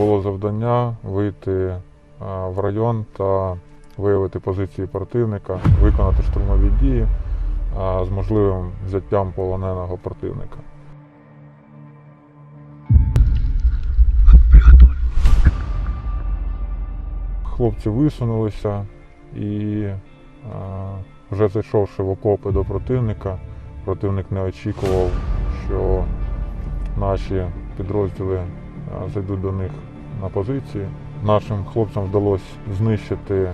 було завдання вийти в район та виявити позиції противника, виконати штурмові дії з можливим взяттям полоненого противника. Хлопці висунулися і вже зайшовши в окопи до противника, противник не очікував, що наші підрозділи а, зайдуть до них на позиції. Нашим хлопцям вдалося знищити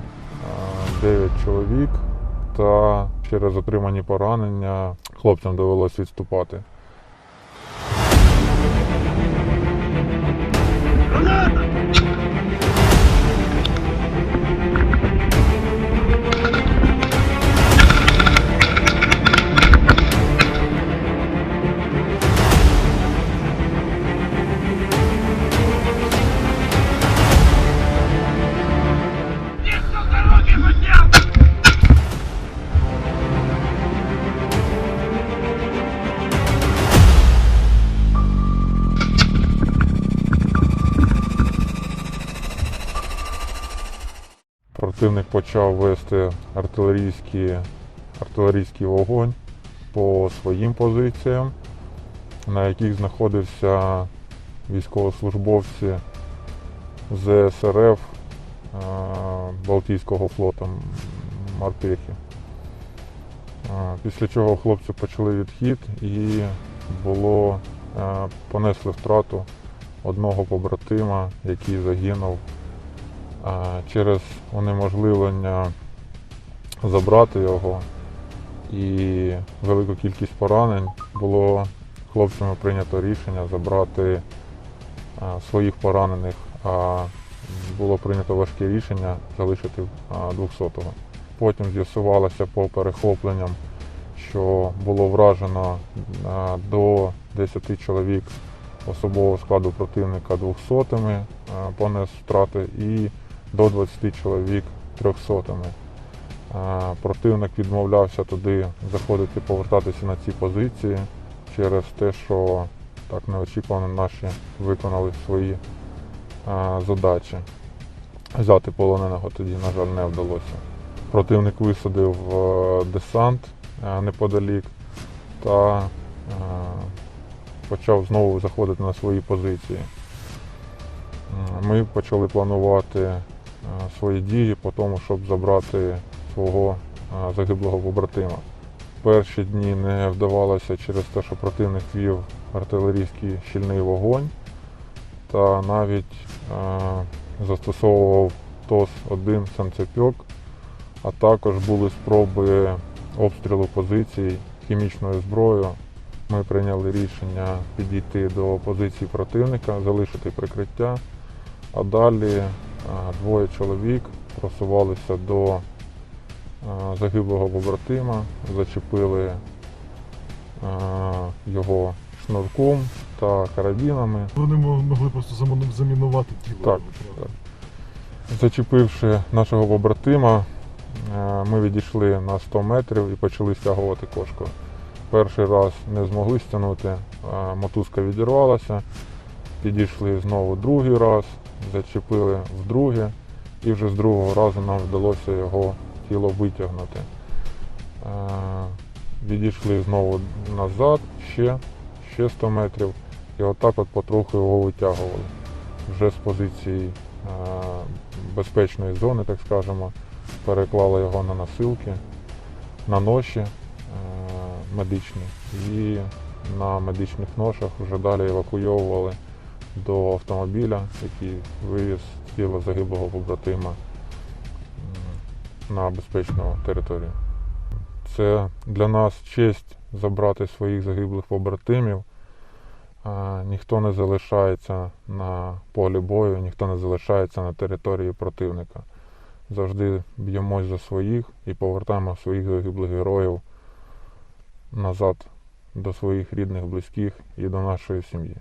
9 чоловік, та через отримані поранення хлопцям довелося відступати. Противник почав вести артилерійський, артилерійський вогонь по своїм позиціям, на яких знаходився військовослужбовці ЗСРФ е, Балтійського флоту Морпехи. Е, Після чого хлопці почали відхід і було е, понесли втрату одного побратима, який загинув через унеможливлення забрати його і велику кількість поранень було хлопцями прийнято рішення забрати своїх поранених, а було прийнято важке рішення залишити а, 200-го. Потім з'ясувалося по перехопленням, що було вражено до 10 чоловік особового складу противника 200-ми, понес втрати і до 20 чоловік 300-ми. Противник відмовлявся туди заходити, повертатися на ці позиції через те, що так неочікувано наші виконали свої задачі. Взяти полоненого тоді, на жаль, не вдалося. Противник висадив е, десант е, неподалік та е, почав знову заходити на свої позиції. Ми почали планувати свої дії по тому, щоб забрати свого е, загиблого побратима. Перші дні не вдавалося через те, що противник вів артилерійський щільний вогонь та навіть е, застосовував ТОС-1 санцепьок, а також були спроби обстрілу позицій хімічною зброєю. Ми прийняли рішення підійти до позиції противника, залишити прикриття, а далі е, двоє чоловік просувалися до загиблого побратима, зачепили його шнурком та карабінами. Вони могли просто замінувати тіло. Так, так. Зачепивши нашого побратима, ми відійшли на 100 метрів і почали стягувати кошку. Перший раз не змогли стягнути, мотузка відірвалася, підійшли знову другий раз, зачепили вдруге, і вже з другого разу нам вдалося його тіло витягнути. Е, Відійшли знову назад, ще, ще 100 метрів, і отак от потроху його витягували вже з позиції е, безпечної зони, так скажемо, переклали його на носилки, на ноші е, медичні і на медичних ношах вже далі евакуйовували до автомобіля, який вивіз тіло загиблого побратима на безпечну територію. Це для нас честь забрати своїх загиблих побратимів. Ніхто не залишається на полі бою, ніхто не залишається на території противника. Завжди б'ємось за своїх і повертаємо своїх загиблих героїв назад до своїх рідних, близьких і до нашої сім'ї.